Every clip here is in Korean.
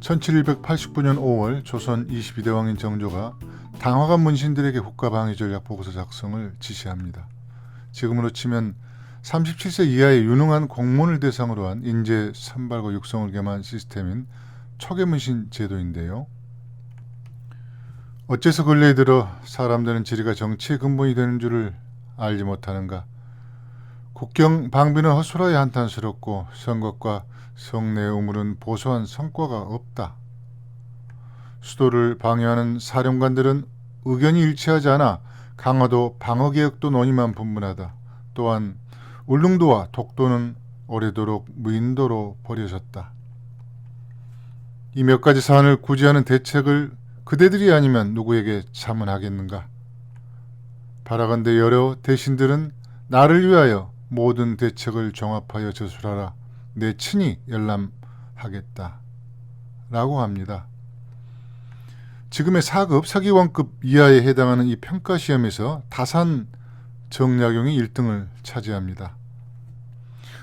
1789년 5월 조선 22대 왕인 정조가 당화관 문신들에게 국가방위 전략 보고서 작성을 지시합니다. 지금으로 치면 37세 이하의 유능한 공무원을 대상으로 한 인재 선발과 육성을 겸한 시스템인 초계문신 제도인데요. 어째서 근래에 들어 사람들은 지리가 정치의 근본이 되는 줄을 알지 못하는가? 국경 방비는 허술하여 한탄스럽고 선것과 성내의 우물은 보소한 성과가 없다. 수도를 방해하는 사령관들은 의견이 일치하지 않아 강화도 방어개혁도 논의만 분분하다. 또한 울릉도와 독도는 오래도록 무인도로 버려졌다. 이 몇 가지 사안을 구제하는 대책을 그대들이 아니면 누구에게 자문하겠는가? 바라건대 여러 대신들은 나를 위하여 모든 대책을 종합하여 저술하라. 내 친히 열람하겠다. 라고 합니다. 지금의 4급 서기관급 이하에 해당하는 이 평가 시험에서 다산 정약용이 1등을 차지합니다.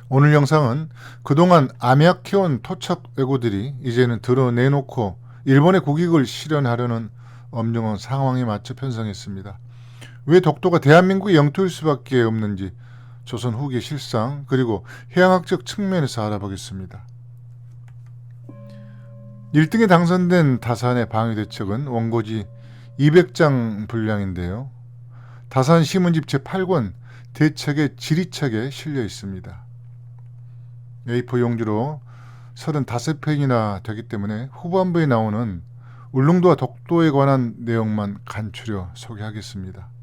오늘 영상은 그동안 암약해온 토착 왜고들이 이제는 드러내놓고 일본의 국익을 실현하려는 엄중한 상황에 맞춰 편성했습니다. 왜 독도가 대한민국의 영토일 수밖에 없는지 조선 후기 실상 그리고 해양학적 측면에서 알아보겠습니다. 1등에 당선된 다산의 방위 대책은 원고지 200장 분량인데요. 다산 시문집 제8권 대책의 지리책에 실려 있습니다. A4 용지로 35편이나 되기 때문에 후반부에 나오는 울릉도와 독도에 관한 내용만 간추려 소개하겠습니다.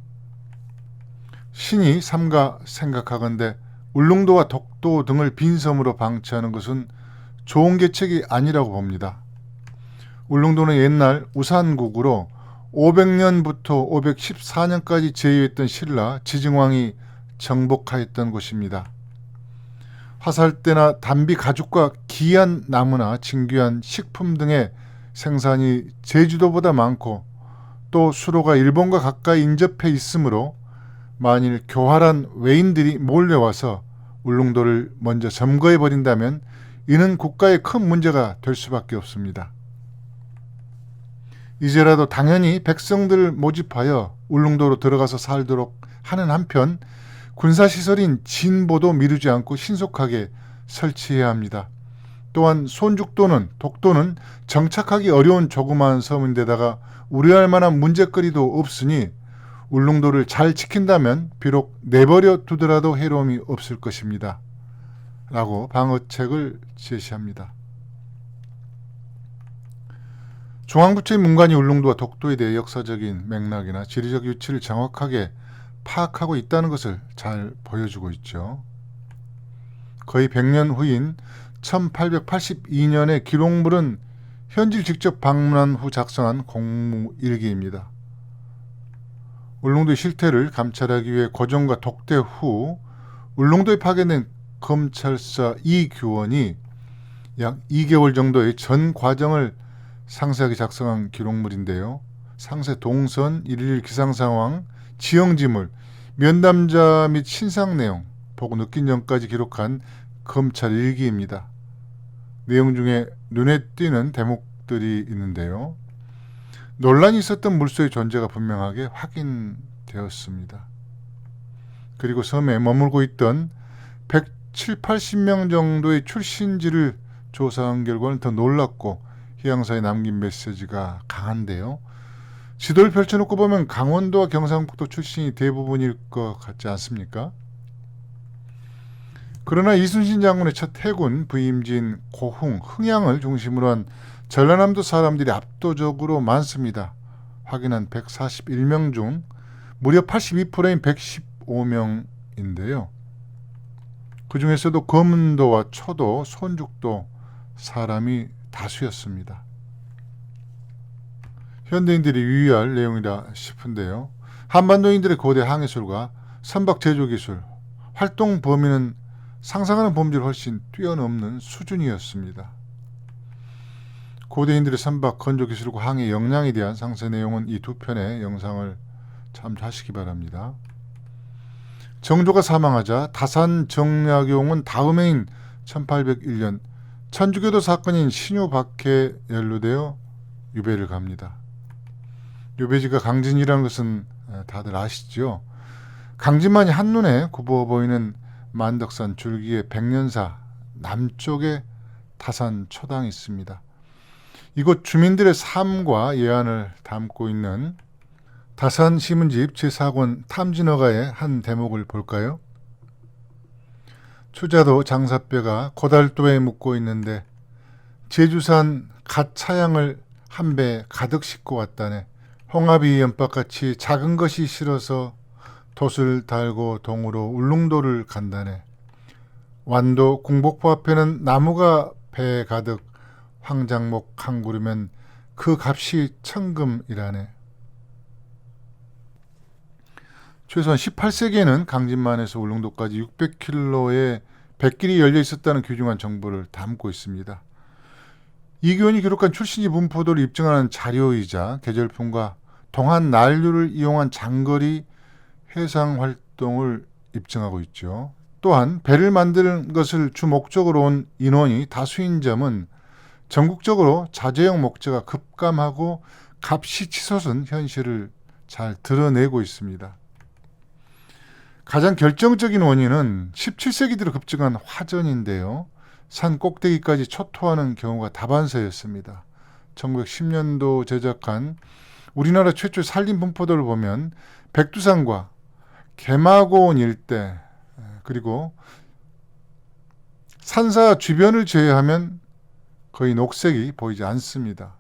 신이 삼가 생각하건대 울릉도와 독도 등을 빈섬으로 방치하는 것은 좋은 계책이 아니라고 봅니다. 울릉도는 옛날 우산국으로 500년부터 514년까지 제위했던 신라 지증왕이 정복하였던 곳입니다. 화살대나 담비 가죽과 귀한 나무나 진귀한 식품 등의 생산이 제주도보다 많고 또 수로가 일본과 가까이 인접해 있으므로 만일 교활한 외인들이 몰려와서 울릉도를 먼저 점거해 버린다면 이는 국가에 큰 문제가 될 수밖에 없습니다. 이제라도 당연히 백성들을 모집하여 울릉도로 들어가서 살도록 하는 한편 군사시설인 진보도 미루지 않고 신속하게 설치해야 합니다. 또한 손죽도는 독도는 정착하기 어려운 조그마한 섬인데다가 우려할 만한 문제거리도 없으니 울릉도를 잘 지킨다면 비록 내버려 두더라도 해로움이 없을 것입니다. 라고 방어책을 제시합니다. 중앙부처의 문관이 울릉도와 독도에 대해 역사적인 맥락이나 지리적 위치를 정확하게 파악하고 있다는 것을 잘 보여주고 있죠. 거의 100년 후인 1882년의 기록물은 현지를 직접 방문한 후 작성한 공무일기입니다. 울릉도의 실태를 감찰하기 위해 고종과 독대 후 울릉도에 파견된 검찰사 이규원이 약 2개월 정도의 전 과정을 상세하게 작성한 기록물인데요. 상세 동선, 일일 기상 상황, 지형 지물, 면담자 및 신상 내용, 보고 느낀 점까지 기록한 검찰 일기입니다. 내용 중에 눈에 띄는 대목들이 있는데요. 논란이 있었던 물소의 존재가 분명하게 확인되었습니다. 그리고 섬에 머물고 있던 170, 80명 정도의 출신지를 조사한 결과는 더 놀랍고 희양사에 남긴 메시지가 강한데요. 지도를 펼쳐놓고 보면 강원도와 경상북도 출신이 대부분일 것 같지 않습니까? 그러나 이순신 장군의 첫 해군 부임지인 고흥, 흥양을 중심으로 한 전라남도 사람들이 압도적으로 많습니다. 확인한 141명 중 무려 82%인 115명인데요. 그 중에서도 검은도와 초도, 손죽도 사람이 다수였습니다. 현대인들이 유의할 내용이라 싶은데요. 한반도인들의 거대 항해술과 선박 제조 기술, 활동 범위는 상상하는 범주를 훨씬 뛰어넘는 수준이었습니다. 고대인들의 선박 건조 기술과 항해 역량에 대한 상세 내용은 이 두 편의 영상을 참조하시기 바랍니다. 정조가 사망하자 다산 정약용은 다음 해인 1801년 천주교도 사건인 신유박해에 연루되어 유배를 갑니다. 유배지가 강진이라는 것은 다들 아시죠? 강진만이 한눈에 굽어 보이는 만덕산 줄기의 백년사 남쪽에 다산 초당이 있습니다. 이곳 주민들의 삶과 예안을 담고 있는 다산 시문집 제4권 탐진어가의 한 대목을 볼까요? 추자도 장사뼈가 고달도에 묻고 있는데 제주산 갓 차양을 한 배 가득 싣고 왔다네. 홍합이 연박같이 작은 것이 싫어서 돛을 달고 동으로 울릉도를 간다네. 완도 궁복포 앞에는 나무가 배 가득 황장목 한 그루면 그 값이 천금이라네. 최소한 18세기에는 강진만에서 울릉도까지 600km의 백길이 열려 있었다는 귀중한 정보를 담고 있습니다. 이교원이 기록한 출신지 분포도를 입증하는 자료이자 계절풍과 동한 난류를 이용한 장거리 해상 활동을 입증하고 있죠. 또한 배를 만드는 것을 주 목적으로 온 인원이 다수인 점은 전국적으로 자재형 목재가 급감하고 값이 치솟은 현실을 잘 드러내고 있습니다. 가장 결정적인 원인은 17세기 들어 급증한 화전인데요. 산 꼭대기까지 초토하는 경우가 다반사였습니다. 1910년도 제작한 우리나라 최초의 산림 분포도를 보면 백두산과 개마고원 일대 그리고 산사 주변을 제외하면 거의 녹색이 보이지 않습니다.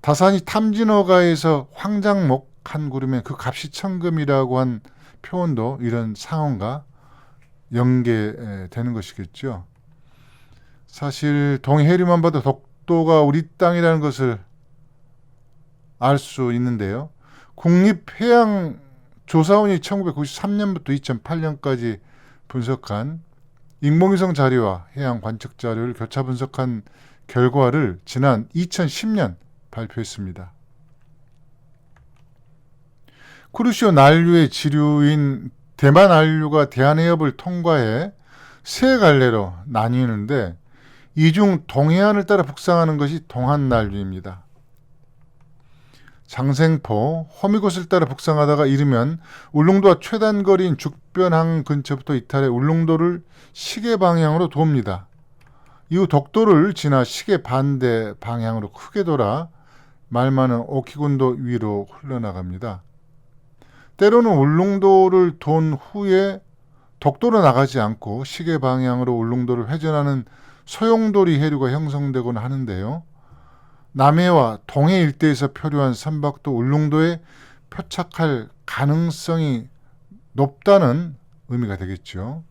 다산이 탐진어가에서 황장목 한 그루면 그 값이 천금이라고 한 표현도 이런 상황과 연계되는 것이겠죠. 사실 동해리만 봐도 독도가 우리 땅이라는 것을 알 수 있는데요. 국립해양조사원이 1993년부터 2008년까지 분석한 인공위성 자료와 해양 관측 자료를 교차 분석한 결과를 지난 2010년 발표했습니다. 쿠르시오 난류의 지류인 대만 난류가 대한해협을 통과해 세 갈래로 나뉘는데 이중 동해안을 따라 북상하는 것이 동한 난류입니다. 장생포, 호미곶을 따라 북상하다가 이르면 울릉도와 최단거리인 죽변항 근처부터 이탈해 울릉도를 시계 방향으로 돕니다. 이후 독도를 지나 시계 반대 방향으로 크게 돌아 말 많은 오키군도 위로 흘러나갑니다. 때로는 울릉도를 돈 후에 독도로 나가지 않고 시계 방향으로 울릉도를 회전하는 소용돌이 해류가 형성되곤 하는데요. 남해와 동해 일대에서 표류한 선박도 울릉도에 표착할 가능성이 높다는 의미가 되겠죠.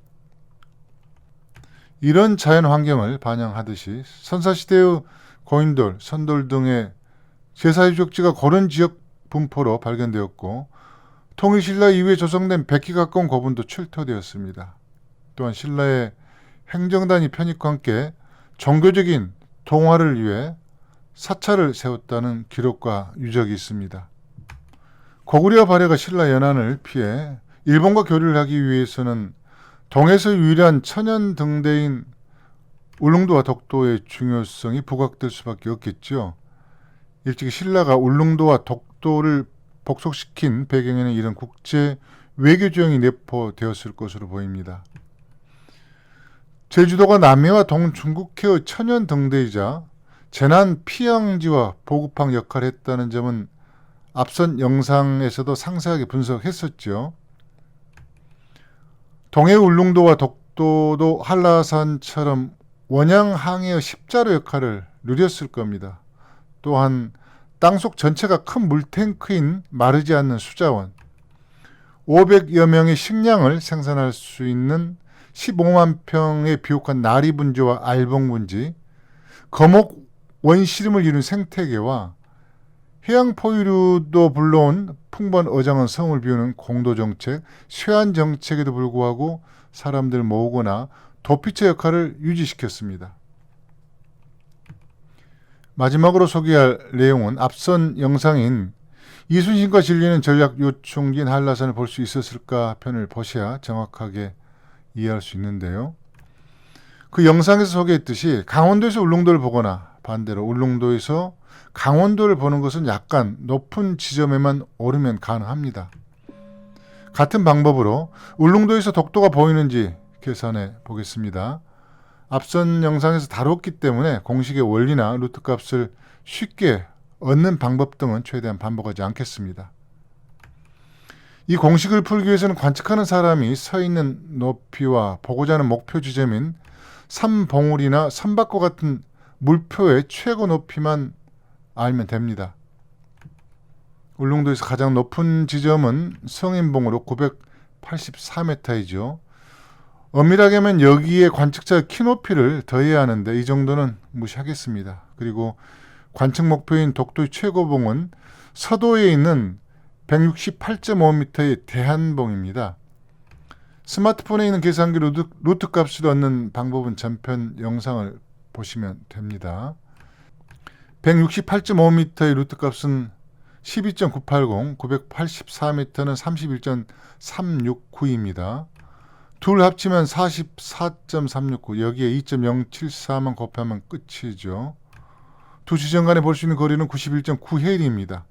이런 자연 환경을 반영하듯이 선사시대의 고인돌, 선돌 등의 제사 유적지가 고른 지역 분포로 발견되었고 통일신라 이후에 조성된 100기 가까운 고분도 출토되었습니다. 또한 신라의 행정단위 편입과 함께 종교적인 동화를 위해 사찰을 세웠다는 기록과 유적이 있습니다. 고구려 발해가 신라 연안을 피해 일본과 교류를 하기 위해서는 동에서 유일한 천연 등대인 울릉도와 독도의 중요성이 부각될 수밖에 없겠죠. 일찍이 신라가 울릉도와 독도를 복속시킨 배경에는 이런 국제 외교 조항이 내포되었을 것으로 보입니다. 제주도가 남해와 동중국해의 천연 등대이자 재난 피양지와 보급항 역할을 했다는 점은 앞선 영상에서도 상세하게 분석했었죠. 동해 울릉도와 독도도 한라산처럼 원양 항해의 십자로 역할을 누렸을 겁니다. 또한 땅속 전체가 큰 물탱크인 마르지 않는 수자원, 500여 명의 식량을 생산할 수 있는 15만 평의 비옥한 나리 분지와 알봉 분지, 거목 원시림을 이룬 생태계와 해양 포유류도 불러온 풍부한 어장한 성을 비우는 공도 정책, 쇠한 정책에도 불구하고 사람들 모으거나 도피처 역할을 유지시켰습니다. 마지막으로 소개할 내용은 앞선 영상인 이순신과 진리는 전략 요충진 한라산을 볼 수 있었을까 편을 보셔야 정확하게 이해할 수 있는데요. 그 영상에서 소개했듯이 강원도에서 울릉도를 보거나 반대로 울릉도에서 강원도를 보는 것은 약간 높은 지점에만 오르면 가능합니다. 같은 방법으로 울릉도에서 독도가 보이는지 계산해 보겠습니다. 앞선 영상에서 다뤘기 때문에 공식의 원리나 루트 값을 쉽게 얻는 방법 등은 최대한 반복하지 않겠습니다. 이 공식을 풀기 위해서는 관측하는 사람이 서 있는 높이와 보고자 하는 목표 지점인 삼봉우리나 삼박과 같은 물표의 최고 높이만 알면 됩니다. 울릉도에서 가장 높은 지점은 성인봉으로 984m이죠. 엄밀하게 하면 여기에 관측자 키 높이를 더해야 하는데 이 정도는 무시하겠습니다. 그리고 관측 목표인 독도의 최고봉은 서도에 있는 168.5m의 대한봉입니다. 스마트폰에 있는 계산기 루트, 루트 값을 얻는 방법은 전편 영상을 보시면 됩니다. 168.5m의 루트 값은 12.980, 984m는 31.369입니다. 둘 합치면 44.369, 여기에 2.074만 곱하면 끝이죠. 두 지점 간에 볼 수 있는 거리는 91.9헬입니다.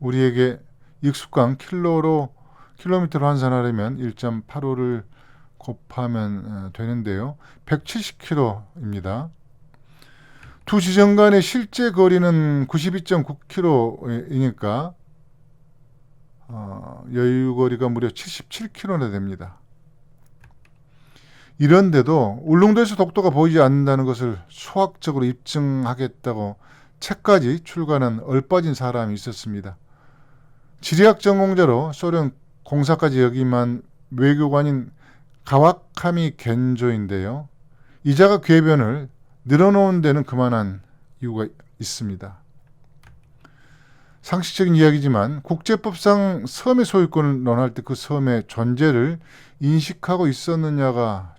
우리에게 익숙한 킬로로 킬로미터로 환산하려면 1.85를 곱하면 어, 되는데요. 170km입니다. 두 지점 간의 실제 거리는 92.9km이니까 어, 여유 거리가 무려 77km나 됩니다. 이런데도 울릉도에서 독도가 보이지 않는다는 것을 수학적으로 입증하겠다고 책까지 출간한 얼빠진 사람이 있었습니다. 지리학 전공자로 소련 공사까지 여기만 외교관인 가와카미 겐조인데요. 이자가 궤변을 늘어놓은 데는 그만한 이유가 있습니다. 상식적인 이야기지만 국제법상 섬의 소유권을 논할 때 그 섬의 존재를 인식하고 있었느냐가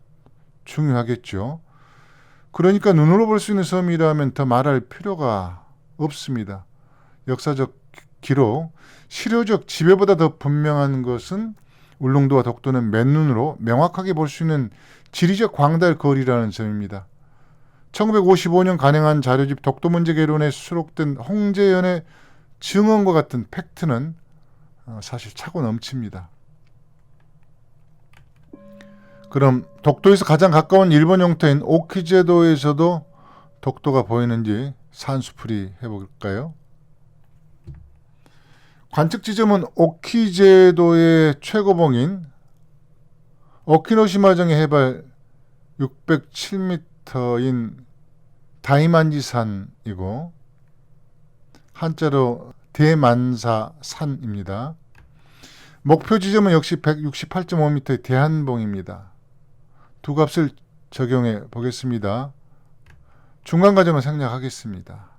중요하겠죠. 그러니까 눈으로 볼 수 있는 섬이라면 더 말할 필요가 없습니다. 역사적 기록, 실효적 지배보다 더 분명한 것은 울릉도와 독도는 맨눈으로 명확하게 볼 수 있는 지리적 광달 거리라는 점입니다. 1955년 간행한 자료집 독도 문제 개론에 수록된 홍재연의 증언과 같은 팩트는 어, 사실 차고 넘칩니다. 그럼 독도에서 가장 가까운 일본 영토인 오키제도에서도 독도가 보이는지 산수풀이 해볼까요? 관측 지점은 오키제도의 최고봉인 오키노시마정의 해발 607m 인 다이만지산이고 한자로 대만사산입니다. 목표 지점은 역시 168.5m의 대한봉입니다. 두 값을 적용해 보겠습니다. 중간 과정을 생략하겠습니다.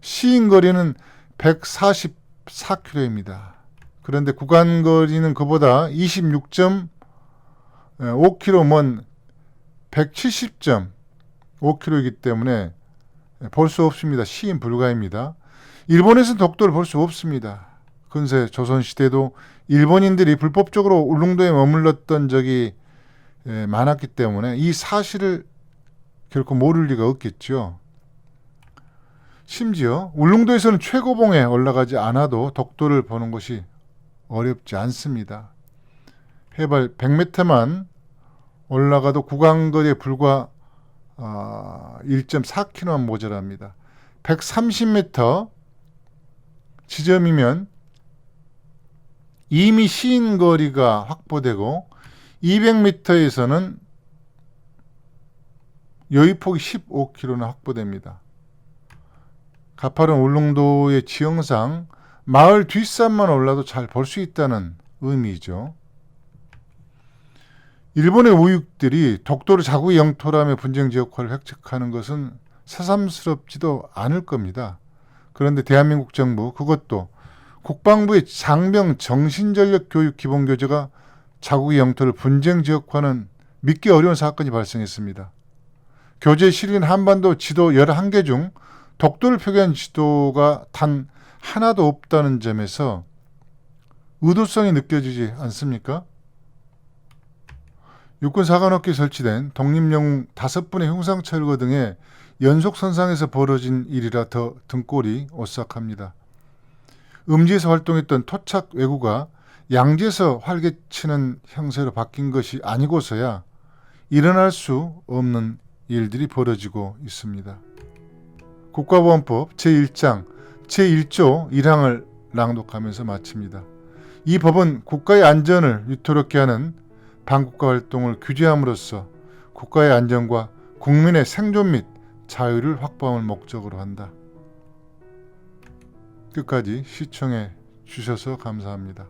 시인 거리는 144km입니다. 그런데 구간 거리는 그보다 26.5km 먼 170.5km이기 때문에 볼 수 없습니다. 시인 불가입니다. 일본에서는 독도를 볼 수 없습니다. 근세 조선시대도 일본인들이 불법적으로 울릉도에 머물렀던 적이 예, 많았기 때문에 이 사실을 결코 모를 리가 없겠죠. 심지어 울릉도에서는 최고봉에 올라가지 않아도 독도를 보는 것이 어렵지 않습니다. 해발 100m만 올라가도 구간거리에 불과 어, 1.4km만 모자랍니다. 130m 지점이면 이미 시인 거리가 확보되고 200m에서는 여의폭이 15km나 확보됩니다. 가파른 울릉도의 지형상 마을 뒷산만 올라도 잘 볼 수 있다는 의미죠. 일본의 우익들이 독도를 자국의 영토라며 분쟁 지역화를 획책하는 것은 새삼스럽지도 않을 겁니다. 그런데 대한민국 정부 그것도 국방부의 장병 정신전력 교육 기본교재가 자국의 영토를 분쟁 지역화는 믿기 어려운 사건이 발생했습니다. 교재 실린 한반도 지도 11개 중 독도를 표기한 지도가 단 하나도 없다는 점에서 의도성이 느껴지지 않습니까? 육군 사관학교에 설치된 독립영웅 다섯 분의 흉상 철거 등의 연속 선상에서 벌어진 일이라 더 등골이 오싹합니다. 음지에서 활동했던 토착 왜구가 양지에서 활개치는 형세로 바뀐 것이 아니고서야 일어날 수 없는 일들이 벌어지고 있습니다. 국가보안법 제1장 제1조 1항을 낭독하면서 마칩니다. 이 법은 국가의 안전을 위태롭게 하는 반국가 활동을 규제함으로써 국가의 안전과 국민의 생존 및 자유를 확보함을 목적으로 한다. 끝까지 시청해 주셔서 감사합니다.